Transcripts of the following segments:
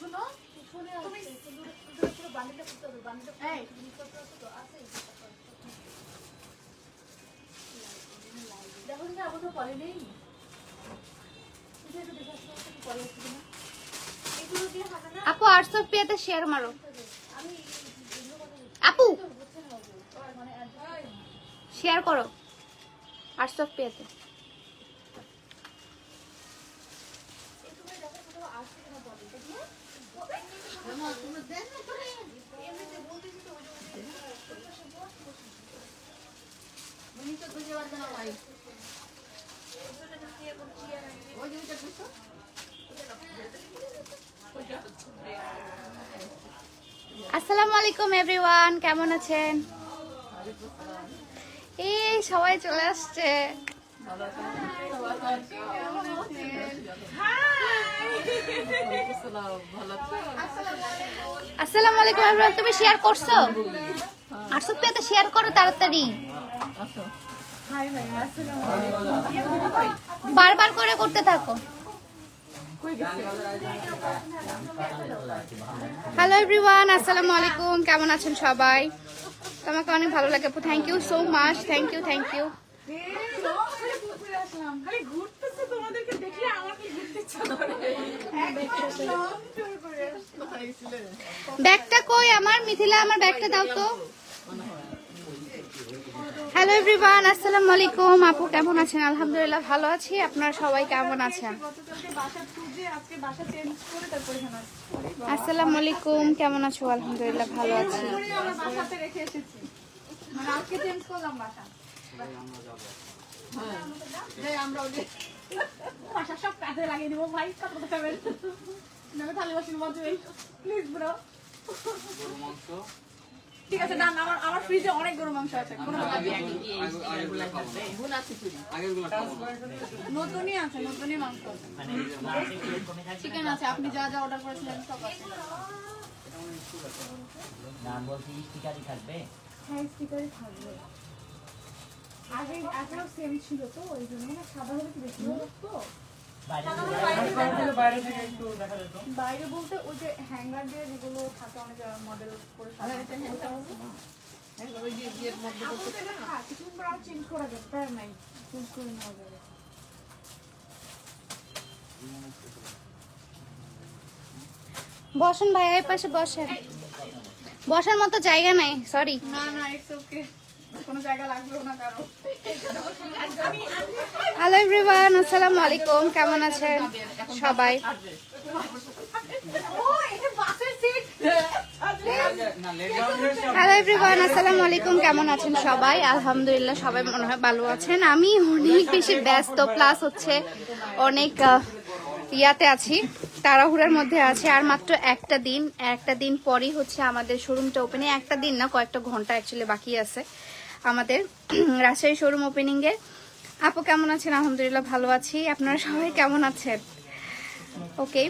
শোনো তুমি পুরো করতে হবে দেখো আবার তো? পরে নেই। আপু আটশো পেতে শেয়ার মারো। আপু। ওর মানে শেয়ার করো আটশো পেতে এগুলো দেখো কোথাও আসছে কিনা বলে এটা দিয়ে এমনিতে বলতেছি তো ওই যে- ওই যে- ওই পাশে বস, বস। উনি তো বুঝতে পারবে না ভাই ওখানে just ইয়ে করছি আর আমি- ওই যে ওইটা বুঝছ আসসালামু আলাইকুম এভরিওয়ান কেমন আছেন? এই সবাই চলে আসছে। আসসালামু আলাইকুম এভরিওয়ান তুমি শেয়ার করছ? আটশো পেতে শেয়ার করো তাড়াতাড়ি। বারবার করে করতে থাকো। হ্যালো এভরিওয়ান আসসালামু আলাইকুম, কেমন আছেন সবাই? তোমাকে অনেক ভালো লাগে thank you so much thank you thank you ব্যাগটা কই? আমার মিথিলা, আমার ব্যাগটা দাও তো। হ্যালো এভরিওয়ান আসসালামু আলাইকুম। আপু কেমন আছেন? আলহামদুলিল্লাহ ভালো আছি। আপনারা সবাই কেমন আছেন। আসসালামু আলাইকুম। কেমন আছো? আলহামদুলিল্লাহ ভালো আছি। আমরা কাজে লাগিয়ে দিব ভাই। কত কথা খাবেন? নাহলে থালি বাসির মধ্যে প্লিজ ব্রো ঠিক আছে ডান আমার আমার ফ্রিজে অনেক গরু মাংস আছে কোনো নতুনই আছে নতুনই মাংস। আছে চিকেন আছে আপনি যা যা অর্ডার করেছিলেন সব আছে। না বলছি স্টিকারই থাকবে। হ্যাঁ স্টিকারই থাকবে। আগে এখনও সেম ছিল তো ওই জন্য না সাদা হলে কি বেশি লাগতো বাইরে বলতে ওই যে হ্যাঙ্গার দিয়ে যেগুলো থাকে অনেক মডেল করে সাদা ওটা হবে। না। আপাতত এটা থাক, কিছুদিন পর আর চেঞ্জ করা যাবে তার নাই। চেঞ্জ করে নেওয়া যাবে। বসেন ভাই এই পাশে বসেন। বসার মতো জায়গা নাই সরি না না ইটস ওকে হ্যালো এভরিওয়ান আসসালামু আলাইকুম কেমন আছেন সবাই? হ্যালো এভরিওয়ান আসসালামু আলাইকুম কেমন আছেন সবাই? আলহামদুলিল্লাহ সবাই মনে হয় ভালো আছেন। আমি অনেক বেশি ব্যস্ত প্লাস হচ্ছে অনেক ইয়াতে আছি তাড়াহুড়ার মধ্যে আছে। আর মাত্র একটা দিন একটা দিন পরই হচ্ছে আমাদের শোরুমটা ওপেনিং একটা দিন না কয়েকটা ঘণ্টা অ্যাকচুয়ালি বাকি আছে। আমাদের রাজশাহী শোরুম ওপেনিংয়ে আপু কেমন আছেন? আলহামদুলিল্লাহ ভালো আছি। আপনারা সবাই কেমন আছেন? ওকে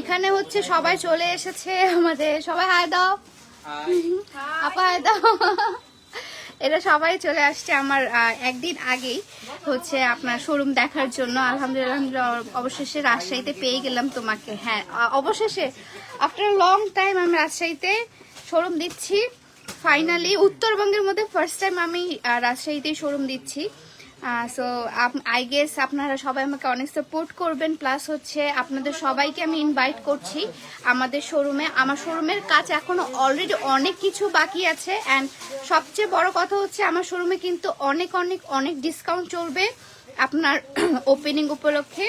এখানে হচ্ছে সবাই চলে এসেছে আমাদের। সবাই হাই দাও। আপা হাই দাও। এরা সবাই চলে আসছে আমার একদিন আগেই হচ্ছে আপনার শোরুম দেখার জন্য। আলহামদুলিল্লাহ আলহামদুলিল্লাহ, অবশেষে রাজশাহীতে পেয়ে গেলাম তোমাকে। হ্যাঁ অবশেষে আফটার লং টাইম আমি রাজশাহীতে শোরুম দিচ্ছি। ফাইনালি উত্তরবঙ্গের মধ্যে ফার্স্ট টাইম আমি আহ, রাজশাহীতেই শোরুম দিচ্ছি। সো আই গেস আপনারা সবাই আমাকে অনেক সাপোর্ট করবেন। প্লাস হচ্ছে আপনাদের সবাইকে আমি ইনভাইট করছি আমাদের শোরুমে আমার শোরুমের কাজ এখনও অলরেডি অনেক কিছু বাকি আছে। অ্যান্ড সবচেয়ে বড় কথা হচ্ছে আমার শোরুমে কিন্তু অনেক অনেক অনেক ডিসকাউন্ট চলবে। আপনার ওপেনিং উপলক্ষে।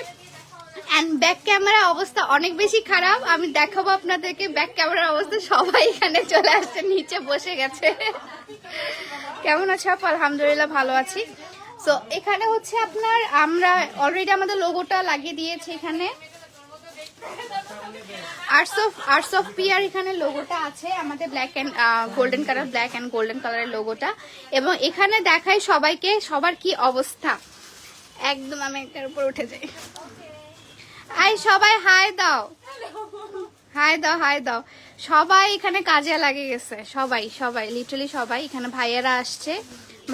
অ্যান্ড ব্যাক ক্যামেরা অবস্থা অনেক বেশি খারাপ। আমি দেখাবো আপনাদেরকে ব্যাক ক্যামেরার অবস্থা। সবাই এখানে চলে আসছে, নিচে বসে গেছে। কেমন আপু? আলহামদুলিল্লাহ ভালো আছি। সো এখানে হচ্ছে আপনার, আমরা অলরেডি আমাদের লোগোটা লাগিয়ে দিয়েছি এখানে। Arts of Arts of Pear এখানে লোগোটা আছে, আমাদের black and golden colour black and কালারের লোগোটা এবং এখানে দেখাই সবাইকে সবার কি অবস্থা। একদম আমি একটার উপর উঠে যাই। আই, সবাই হাই দাও। হাই দাও হাই দাও। সবাই এখানে কাজে লাগে গেছে। সবাই সবাই লিটারালি সবাই। এখানে ভাইয়েরা আসছে।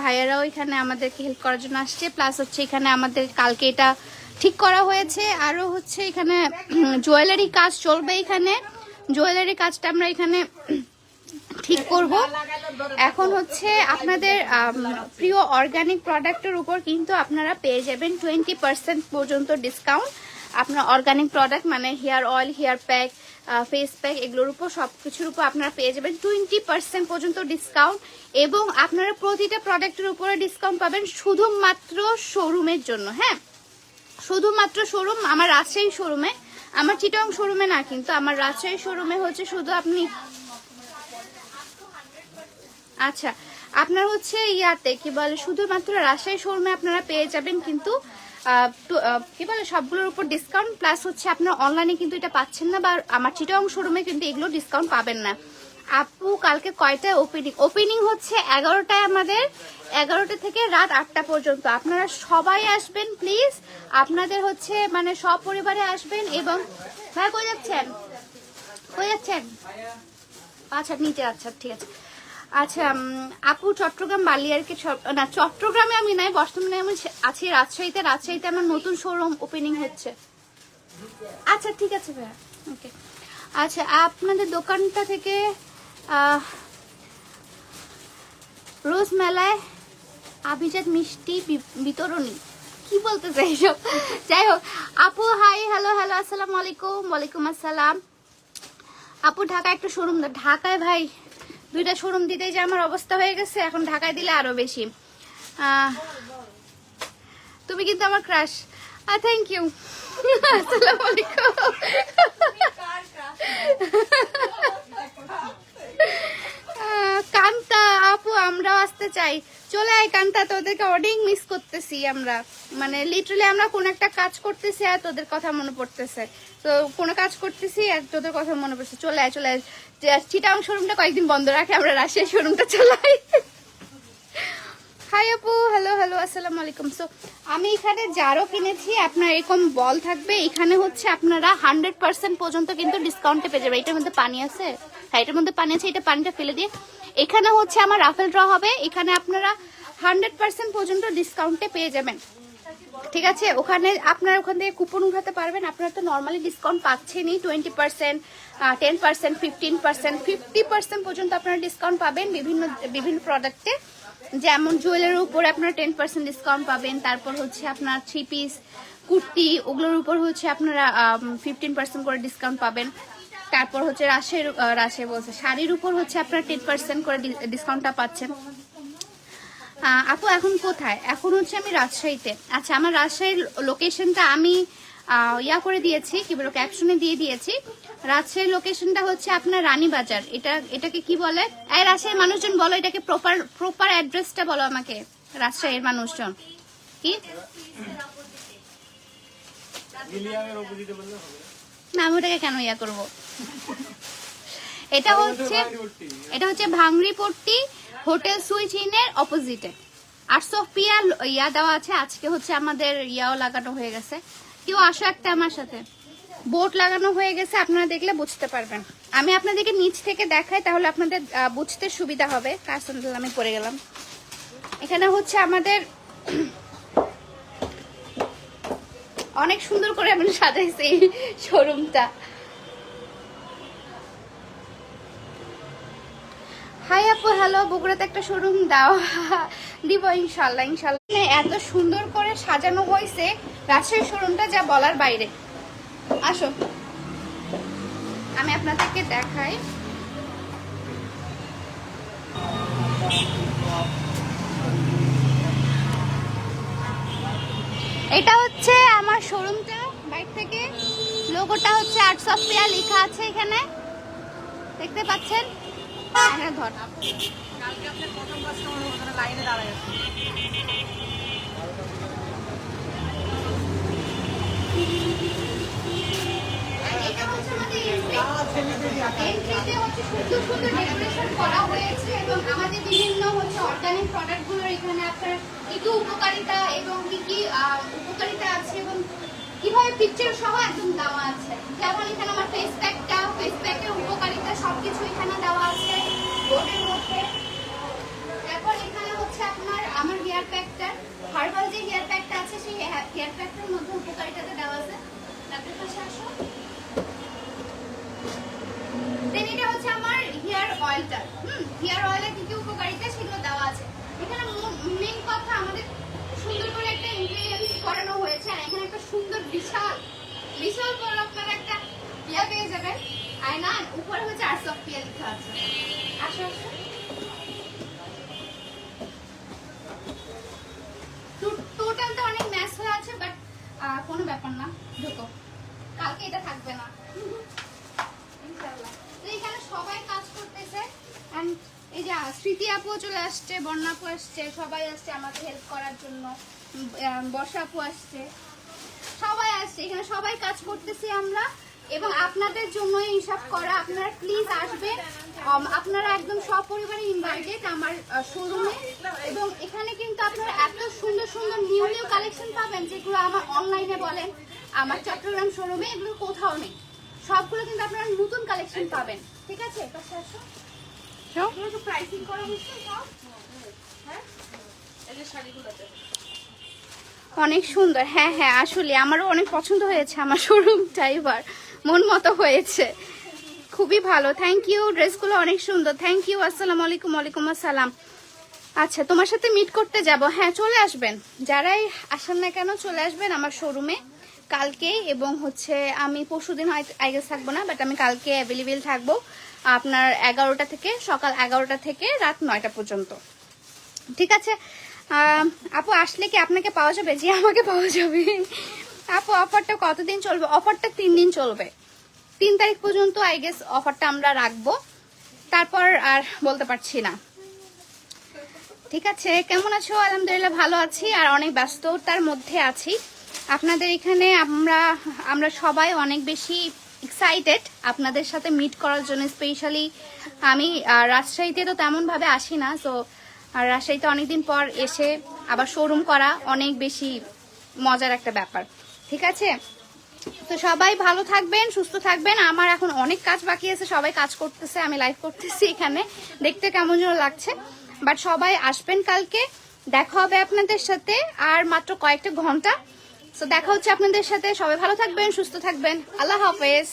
ভাইয়ারাও এখানে আমাদেরকে হেল্প করার জন্য আসছে। প্লাস হচ্ছে এখানে আমাদের কালকে এটা ঠিক করা হয়েছে। আরও হচ্ছে এখানে জুয়েলারি কাজ চলবে এখানে। জুয়েলারি কাজটা আমরা এখানে ঠিক করব। এখন হচ্ছে আপনাদের প্রিয় অর্গানিক প্রোডাক্টের উপর কিন্তু আপনারা পেয়ে যাবেন টোয়েন্টি পার্সেন্ট পর্যন্ত ডিসকাউন্ট আপনার অর্গানিক প্রোডাক্ট মানে hair oil hair pack face pack এগুলোর উপর সব কিছুর উপর আপনারা পেয়ে যাবেন টোয়েন্টি পার্সেন্ট পর্যন্ত ডিসকাউন্ট এবং আপনারা প্রতিটা প্রোডাক্টের উপরে ডিসকাউন্ট পাবেন শুধুমাত্র শোরুমের জন্য হ্যাঁ? শুধুমাত্র শোরুম আমার রাজশাহী শোরুমে আমার চিটং শোরুমে না, কিন্তু আমার রাজশাহী শোরুমে হচ্ছে শুধু আপনি আচ্ছা আপনার হচ্ছে ইয়াতে কি বলে, শুধুমাত্র রাজশাহী শোরুমে আপনারা পেয়ে যাবেন কিন্তু কি বলে, সবগুলোর উপর ডিসকাউন্ট প্লাস হচ্ছে আপনার অনলাইনে কিন্তু এটা পাচ্ছেন না বা আমার চিটং শোরুমে কিন্তু এগুলো ডিসকাউন্ট পাবেন না। আপু, কালকে কয়টায় ওপেনিং ওপেনিং হচ্ছে এগারোটায় আমাদের, এগারোটা থেকে রাত আটটা পর্যন্ত। আপনারা সবাই আসবেন প্লিজ আপনাদের হচ্ছে মানে সপরিবারে আসবেন এবং, ভাই, কই যাচ্ছেন? কই যাচ্ছেন? আচ্ছা নিচে আচ্ছা ঠিক আছে। আচ্ছা আপু, চট্টগ্রাম বালিয়ারকে না, চট্টগ্রামে আমি নাই, বর্তমানে আমি আছি রাজশাহীতে। রাজশাহীতে আমার নতুন শোরুম ওপেনিং হচ্ছে। আচ্ছা ঠিক আছে ভাইয়া। ওকে আচ্ছা আপনাদের দোকানটা থেকে রোজ মেলায় আভিজাত মিষ্টি বিতরণী। কি বলতে চাই সব যাই হোক, আপু হাই হ্যালো হ্যালো আসসালামু আলাইকুম। ওয়ালাইকুম আসসালাম। আপু ঢাকা একটা শোরুম ঢাকায় ভাই দুইটা শোরুম দিতেই যে আমার অবস্থা হয়ে গেছে, এখন ঢাকায় দিলে আরও বেশি। তুমি কিন্তু আমার ক্রাশ আর থ্যাংক ইউ কান্তা, আপু, আমরাও আসতে চাই। চলে আয় কান্তা, তোদেরকে অনেক মিস করতেছি আমরা। মানে লিটারালি আমরা কোন একটা কাজ করতেছি আর তোদের কথা মনে পড়তেছে। তো কোনো কাজ করতেছি, আর তোদের কথা মনে পড়ছে। চলে আয় চলে আয়। চিটাং শোরুমটা কয়েকদিন বন্ধ রাখে, আমরা রাশিয়া শোরুমটা চালাই। হাই আপু হ্যালো হ্যালো আসসালামু আলাইকুম। সো আমি এখানে যারও কিনেছি আপনার এরকম বল থাকবে। এখানে হচ্ছে আপনারা হান্ড্রেড পার্সেন্ট পর্যন্ত কিন্তু ডিসকাউন্টে পেয়ে যাবে এটার মধ্যে পানি আছে? হ্যাঁ এটার মধ্যে পানি আছে, এটা পানিটা ফেলে দিয়ে। এখানে হচ্ছে আমার রাফেল ড্র হবে। এখানে আপনারা হান্ড্রেড পার্সেন্ট পর্যন্ত ডিসকাউন্টে পেয়ে যাবেন। ঠিক আছে? ওখানে আপনারা ওখান থেকে কুপন উঠাতে পারবেন। আপনারা তো normally discount পাচ্ছেনই। Twenty percent ten percent fifteen percent fifty percent পর্যন্ত আপনারা ডিসকাউন্ট পাবেন বিভিন্ন বিভিন্ন প্রোডাক্টে যেমন জুয়েলারির উপরে আপনারা টেন পার্সেন্ট ডিসকাউন্ট পাবেন। তারপর হচ্ছে আপনার থ্রি পিস কুর্তি, ওগুলোর উপর হচ্ছে আপনারা ফিফটিন পার্সেন্ট করে ডিসকাউন্ট পাবেন। তারপর হচ্ছে রাশের রাশে বলছে, শাড়ির উপর হচ্ছে আপনারা টেন পার্সেন্ট করে ডিসকাউন্টটা পাচ্ছেন। আপু এখন কোথায়? এখন হচ্ছে আমি রাজশাহীতে। আচ্ছা আমার রাজশাহীর লোকেশনটা আমি ইয়া করে দিয়েছি কি বলো ক্যাপশনে দিয়ে দিয়েছি। রাজশাহীর লোকেশনটা হচ্ছে আপনার রানীবাজার। এটা এটাকে কি বলে? এই রাজশাহীর মানুষজন বলো এটাকে প্রপার প্রপার অ্যাড্রেসটা বলো আমাকে রাজশাহীর মানুষজন। কি? না আমি ওটাকে কেন ইয়া করব? এটা হচ্ছে এটা হচ্ছে ভাংরি পট্টি, হোটেল সুইচ ইনের অপোজিটে আটশো পিয়া ইয়া দেওয়া আছে, আজকে হচ্ছে আমাদের ইয়াও লাগানো হয়ে গেছে। কেউ আসো একটা আমার সাথে। বোট লাগানো হয়ে গেছে, আপনারা দেখলে বুঝতে পারবেন। আমি আপনাদেরকে নিচ থেকে দেখাই, তাহলে আপনাদের বুঝতে সুবিধা হবে। আমি পড়ে গেলাম। এখানে হচ্ছে আমাদের, অনেক সুন্দর করে আমি সাজাইছি শোরুমটা হাই আপু হ্যালো বগুড়াতে একটা শোরুম দাও। দিব ইনশাল্লাহ ইনশাল্লাহ। এত সুন্দর করে সাজানো হয়েছে, রাজশাহী শোরুমটা যা বলার বাইরে। আসো। আমি আপনাদেরকে দেখাই। এটা হচ্ছে আমার শোরুমটা বাইক থেকে। লোগোটা হচ্ছে আর্টস অফ লেখা আছে এখানে। দেখতে পাচ্ছেন? ধর। কালকে আপনার প্রথম কাস্টমার ওখানে লাইনে দাঁড়ায় আছে। সুন্দর সুন্দর করা হয়েছে এবং আমাদের বিভিন্ন হচ্ছে organic product এখানে আপনার কি কি উপকারিতা এবং কি কি আহ, উপকারিতা আছে এবং কীভাবে পিকচার সহ একদম দেওয়া আছে যেমন এখানে আমার ফেস প্যাকটা ফেস প্যাকের উপকারিতা সবকিছু এখানে দেওয়া আছে বোর্ডের মধ্যে তারপর এখানে হচ্ছে আপনার আমার হেয়ার প্যাকটা হার্বাল যে হেয়ার প্যাকটা আছে, সেই হেয়ার প্যাকটার মধ্যে উপকারিতাতে দেওয়া আছে। ডাক্তার পাশে আসো। দেন এটা হচ্ছে আমার হেয়ার অয়েলটা হুম হেয়ার অয়েলের কি কি উপকারিতা সেগুলো দেওয়া আছে। এখানে মেন কথা আমাদের সুন্দর করে একটা ইনগ্রেডিয়েন্টস করানো হয়েছে, আর এখানে একটা সুন্দর বিশাল বিশাল বড় আপনারা একটা ইয়া পেয়ে যাবেন। আয়না আর উপরে হচ্ছে আর্টস অফ পিয়া লেখা আছে। আসো আসো টোটালটা অনেক ম্যাচ হয়ে আছে বাট কোনো ব্যাপার না, ঢুকো। কালকে এটা থাকবে না। এখানে সবাই কাজ করতেছে অ্যান্ড এই যে স্মৃতি আপু চলে আসছে আসছে, সবাই আসছে আমাকে হেল্প করার জন্য। বর্ষা আপু আসছে। সবাই আসছে, এখানে সবাই কাজ করতেছি আমরা। এবং আপনাদের জন্য হিসাব করা। আপনারা প্লিজ আসবেন আপনারা একদম সপরিবারে ইনভাইটেড আমার শোরুমে এবং এখানে কিন্তু আপনারা এত সুন্দর সুন্দর নিউ নিউ কালেকশন পাবেন যেগুলো আমার অনলাইনে বলেন আমার চট্টগ্রাম শোরুমে এগুলো কোথাও নেই। সবগুলো কিন্তু আপনারা নতুন কালেকশন পাবেন। ঠিক আছে? প্রাইসিং করা হ্যাঁ? এই যে শাড়িগুলোতে। অনেক সুন্দর। হ্যাঁ হ্যাঁ আসলে আমারও অনেক পছন্দ হয়েছে আমার শোরুমটা এবার। মন মতো হয়েছে। খুবই ভালো। থ্যাংক ইউ ড্রেসগুলো অনেক সুন্দর। থ্যাংক ইউ আসসালামু আলাইকুম, ওয়ালাইকুম আসসালাম। আচ্ছা তোমার সাথে মিট করতে যাব। হ্যাঁ চলে আসবেন। যারাই আসেন না কেন, চলে আসবেন আমার শোরুমে কালকে এবং হচ্ছে আমি পরশুদিন হয়তো আইগেস থাকব না বাট আমি কালকে অ্যাভেলেবেল থাকব আপনার এগারোটা থেকে, সকাল এগারোটা থেকে রাত নয়টা পর্যন্ত। ঠিক আছে? আপু, আসলে কি আপনাকে পাওয়া যাবে? জি, আমাকে পাওয়া যাবে। আপু অফারটা কতদিন চলবে? অফারটা তিন দিন চলবে। তিন তারিখ পর্যন্ত আই গেস অফারটা আমরা রাখব। তারপর আর বলতে পারছি না। ঠিক আছে, কেমন আছো? আলহামদুলিল্লাহ, ভালো আছি আর অনেক ব্যস্ততার মধ্যে আছি। আপনাদের এখানে আমরা আমরা সবাই অনেক বেশি এক্সাইটেড আপনাদের সাথে মিট করার জন্য স্পেশালি আমি রাজশাহীতে তো তেমনভাবে আসি না তো রাজশাহীতে অনেকদিন পর এসে আবার শোরুম করা অনেক বেশি মজার একটা ব্যাপার। ঠিক আছে? তো সবাই ভালো থাকবেন, সুস্থ থাকবেন। আমার এখন অনেক কাজ বাকি আছে, সবাই কাজ করতেছে, আমি লাইভ করতেছি এখানে। দেখতে কেমন যেন লাগছে। বাট সবাই আসবেন কালকে, দেখা হবে আপনাদের সাথে আর মাত্র কয়েকটা ঘণ্টা। তো দেখা হচ্ছে আপনাদের সাথে। সবাই ভালো থাকবেন, সুস্থ থাকবেন। আল্লাহ হাফেজ।